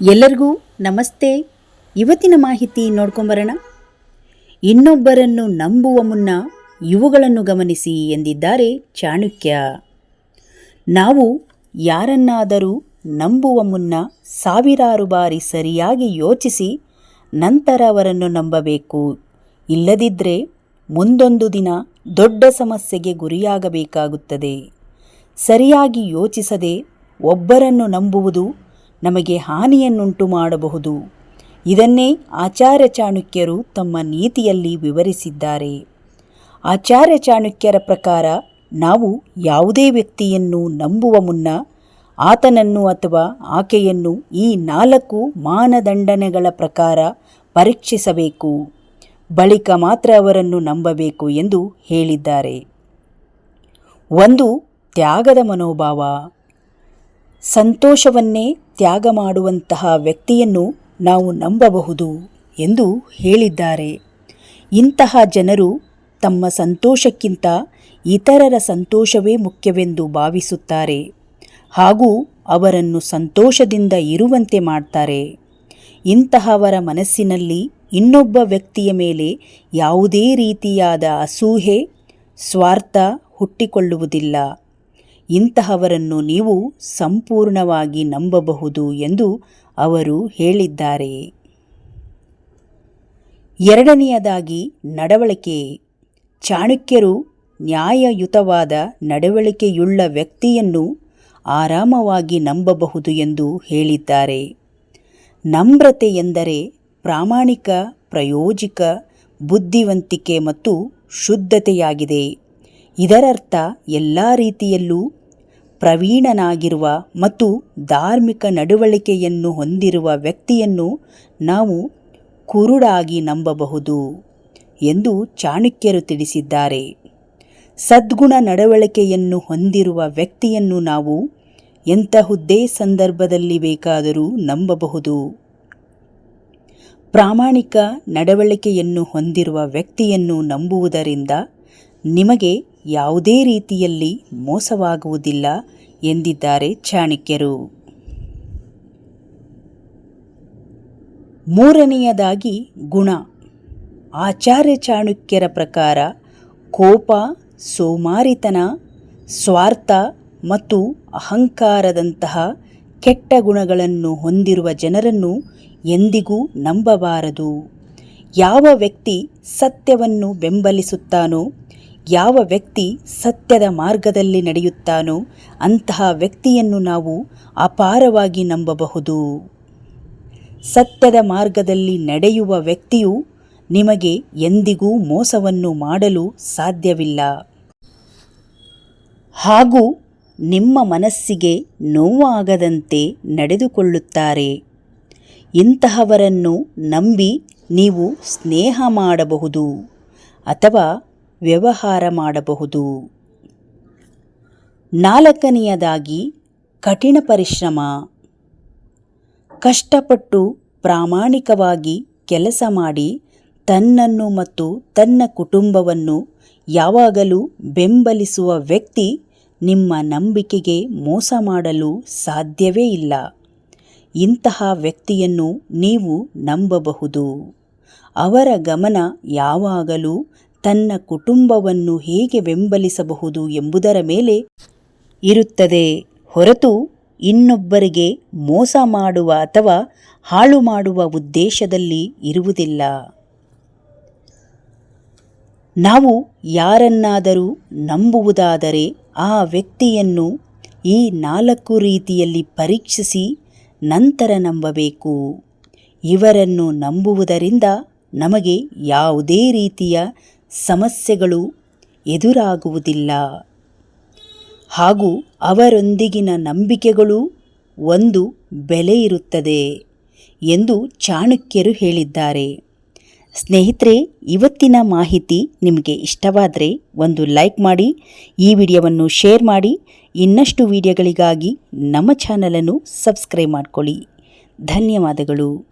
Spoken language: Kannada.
ಎಲ್ಲರಿಗೂ ನಮಸ್ತೆ. ಇವತ್ತಿನ ಮಾಹಿತಿ ನೋಡ್ಕೊಂಬರೋಣ. ಇನ್ನೊಬ್ಬರನ್ನು ನಂಬುವ ಮುನ್ನ ಇವುಗಳನ್ನು ಗಮನಿಸಿ ಎಂದಿದ್ದಾರೆ ಚಾಣಕ್ಯ. ನಾವು ಯಾರನ್ನಾದರೂ ನಂಬುವ ಮುನ್ನ ಸಾವಿರಾರು ಬಾರಿ ಸರಿಯಾಗಿ ಯೋಚಿಸಿ ನಂತರ ಅವರನ್ನು ನಂಬಬೇಕು. ಇಲ್ಲದಿದ್ದರೆ ಮುಂದೊಂದು ದಿನ ದೊಡ್ಡ ಸಮಸ್ಯೆಗೆ ಗುರಿಯಾಗಬೇಕಾಗುತ್ತದೆ. ಸರಿಯಾಗಿ ಯೋಚಿಸದೆ ಒಬ್ಬರನ್ನು ನಂಬುವುದು ನಮಗೆ ಹಾನಿಯನ್ನುಂಟು ಮಾಡಬಹುದು. ಇದನ್ನೇ ಆಚಾರ್ಯ ಚಾಣಕ್ಯರು ತಮ್ಮ ನೀತಿಯಲ್ಲಿ ವಿವರಿಸಿದ್ದಾರೆ. ಆಚಾರ್ಯ ಚಾಣಕ್ಯರ ಪ್ರಕಾರ ನಾವು ಯಾವುದೇ ವ್ಯಕ್ತಿಯನ್ನು ನಂಬುವ ಮುನ್ನ ಆತನನ್ನು ಅಥವಾ ಆಕೆಯನ್ನು ಈ ನಾಲ್ಕು ಮಾನದಂಡನೆಗಳ ಪ್ರಕಾರ ಪರೀಕ್ಷಿಸಬೇಕು. ಬಳಿಕ ಮಾತ್ರ ಅವರನ್ನು ನಂಬಬೇಕು ಎಂದು ಹೇಳಿದ್ದಾರೆ. ಒಂದು ತ್ಯಾಗದ ಮನೋಭಾವ. ಸಂತೋಷವನ್ನೇ ತ್ಯಾಗ ಮಾಡುವಂತಹ ವ್ಯಕ್ತಿಯನ್ನು ನಾವು ನಂಬಬಹುದು ಎಂದು ಹೇಳಿದ್ದಾರೆ. ಇಂತಹ ಜನರು ತಮ್ಮ ಸಂತೋಷಕ್ಕಿಂತ ಇತರರ ಸಂತೋಷವೇ ಮುಖ್ಯವೆಂದು ಭಾವಿಸುತ್ತಾರೆ ಹಾಗೂ ಅವರನ್ನು ಸಂತೋಷದಿಂದ ಇರುವಂತೆ ಮಾಡ್ತಾರೆ. ಇಂತಹವರ ಮನಸ್ಸಿನಲ್ಲಿ ಇನ್ನೊಬ್ಬ ವ್ಯಕ್ತಿಯ ಮೇಲೆ ಯಾವುದೇ ರೀತಿಯಾದ ಅಸೂಹೆ ಸ್ವಾರ್ಥ ಹುಟ್ಟಿಕೊಳ್ಳುವುದಿಲ್ಲ. ಇಂತಹವರನ್ನು ನೀವು ಸಂಪೂರ್ಣವಾಗಿ ನಂಬಬಹುದು ಎಂದು ಅವರು ಹೇಳಿದ್ದಾರೆ. ಎರಡನೆಯದಾಗಿ, ನಡವಳಿಕೆ. ಚಾಣಕ್ಯರು ನ್ಯಾಯಯುತವಾದ ನಡವಳಿಕೆಯುಳ್ಳ ವ್ಯಕ್ತಿಯನ್ನು ಆರಾಮವಾಗಿ ನಂಬಬಹುದು ಎಂದು ಹೇಳಿದ್ದಾರೆ. ನಮ್ರತೆ ಎಂದರೆ ಪ್ರಾಮಾಣಿಕ, ಪ್ರಯೋಜಿಕ, ಬುದ್ಧಿವಂತಿಕೆ ಮತ್ತು ಶುದ್ಧತೆಯಾಗಿದೆ. ಇದರರ್ಥ, ಎಲ್ಲ ರೀತಿಯಲ್ಲೂ ಪ್ರವೀಣನಾಗಿರುವ ಮತ್ತು ಧಾರ್ಮಿಕ ನಡವಳಿಕೆಯನ್ನು ಹೊಂದಿರುವ ವ್ಯಕ್ತಿಯನ್ನು ನಾವು ಕುರುಡಾಗಿ ನಂಬಬಹುದು ಎಂದು ಚಾಣಕ್ಯರು ತಿಳಿಸಿದ್ದಾರೆ. ಸದ್ಗುಣ ನಡವಳಿಕೆಯನ್ನು ಹೊಂದಿರುವ ವ್ಯಕ್ತಿಯನ್ನು ನಾವು ಎಂತಹುದ್ದೇ ಸಂದರ್ಭದಲ್ಲಿ ಬೇಕಾದರೂ ನಂಬಬಹುದು. ಪ್ರಾಮಾಣಿಕ ನಡವಳಿಕೆಯನ್ನು ಹೊಂದಿರುವ ವ್ಯಕ್ತಿಯನ್ನು ನಂಬುವುದರಿಂದ ನಿಮಗೆ ಯಾವುದೇ ರೀತಿಯಲ್ಲಿ ಮೋಸವಾಗುವುದಿಲ್ಲ ಎಂದಿದ್ದಾರೆ ಚಾಣಕ್ಯರು. ಮೂರನೆಯದಾಗಿ ಗುಣ. ಆಚಾರ್ಯ ಚಾಣಕ್ಯರ ಪ್ರಕಾರ ಕೋಪ, ಸೋಮಾರಿತನ, ಸ್ವಾರ್ಥ ಮತ್ತು ಅಹಂಕಾರದಂತಹ ಕೆಟ್ಟ ಗುಣಗಳನ್ನು ಹೊಂದಿರುವ ಜನರನ್ನು ಎಂದಿಗೂ ನಂಬಬಾರದು. ಯಾವ ವ್ಯಕ್ತಿ ಸತ್ಯವನ್ನು ಬೆಂಬಲಿಸುತ್ತಾನೋ ಯಾವ ವ್ಯಕ್ತಿ ಸತ್ಯದ ಮಾರ್ಗದಲ್ಲಿ ನಡೆಯುತ್ತಾನೋ ಅಂತಹ ವ್ಯಕ್ತಿಯನ್ನು ನಾವು ಅಪಾರವಾಗಿ ನಂಬಬಹುದು. ಸತ್ಯದ ಮಾರ್ಗದಲ್ಲಿ ನಡೆಯುವ ವ್ಯಕ್ತಿಯು ನಿಮಗೆ ಎಂದಿಗೂ ಮೋಸವನ್ನು ಮಾಡಲು ಸಾಧ್ಯವಿಲ್ಲ. ಹಾಗೂ ನಿಮ್ಮ ಮನಸ್ಸಿಗೆ ನೋವಾಗದಂತೆ ನಡೆದುಕೊಳ್ಳುತ್ತಾರೆ. ಇಂತಹವರನ್ನು ನಂಬಿ ನೀವು ಸ್ನೇಹ ಮಾಡಬಹುದು ಅಥವಾ ವ್ಯವಹಾರ ಮಾಡಬಹುದು. ನಾಲ್ಕನೆಯದಾಗಿ ಕಠಿಣ ಪರಿಶ್ರಮ. ಕಷ್ಟಪಟ್ಟು ಪ್ರಾಮಾಣಿಕವಾಗಿ ಕೆಲಸ ಮಾಡಿ ತನ್ನನ್ನು ಮತ್ತು ತನ್ನ ಕುಟುಂಬವನ್ನು ಯಾವಾಗಲೂ ಬೆಂಬಲಿಸುವ ವ್ಯಕ್ತಿ ನಿಮ್ಮ ನಂಬಿಕೆಗೆ ಮೋಸ ಮಾಡಲು ಸಾಧ್ಯವೇ ಇಲ್ಲ. ಇಂತಹ ವ್ಯಕ್ತಿಯನ್ನು ನೀವು ನಂಬಬಹುದು. ಅವರ ಗಮನ ಯಾವಾಗಲೂ ತನ್ನ ಕುಟುಂಬವನ್ನು ಹೇಗೆ ಬೆಂಬಲಿಸಬಹುದು ಎಂಬುದರ ಮೇಲೆ ಇರುತ್ತದೆ. ಹೊರತು ಇನ್ನೊಬ್ಬರಿಗೆ ಮೋಸ ಮಾಡುವ ಅಥವಾ ಹಾಳು ಮಾಡುವ ಉದ್ದೇಶದಲ್ಲಿ ಇರುವುದಿಲ್ಲ. ನಾವು ಯಾರನ್ನಾದರೂ ನಂಬುವುದಾದರೆ ಆ ವ್ಯಕ್ತಿಯನ್ನು ಈ ನಾಲ್ಕು ರೀತಿಯಲ್ಲಿ ಪರೀಕ್ಷಿಸಿ ನಂತರ ನಂಬಬೇಕು. ಇವರನ್ನು ನಂಬುವುದರಿಂದ ನಮಗೆ ಯಾವುದೇ ರೀತಿಯ ಸಮಸ್ಯೆಗಳು ಎದುರಾಗುವುದಿಲ್ಲ. ಹಾಗೂ ಅವರೊಂದಿಗಿನ ನಂಬಿಕೆಗಳು ಒಂದು ಬೆಲೆ ಇರುತ್ತದೆ ಎಂದು ಚಾಣಕ್ಯರು ಹೇಳಿದ್ದಾರೆ. ಸ್ನೇಹಿತರೆ, ಇವತ್ತಿನ ಮಾಹಿತಿ ನಿಮಗೆ ಇಷ್ಟವಾದರೆ ಒಂದು ಲೈಕ್ ಮಾಡಿ, ಈ ವಿಡಿಯೋವನ್ನು ಶೇರ್ ಮಾಡಿ, ಇನ್ನಷ್ಟು ವಿಡಿಯೋಗಳಿಗಾಗಿ ನಮ್ಮ ಚಾನಲನ್ನು ಸಬ್ಸ್ಕ್ರೈಬ್ ಮಾಡಿಕೊಳ್ಳಿ. ಧನ್ಯವಾದಗಳು.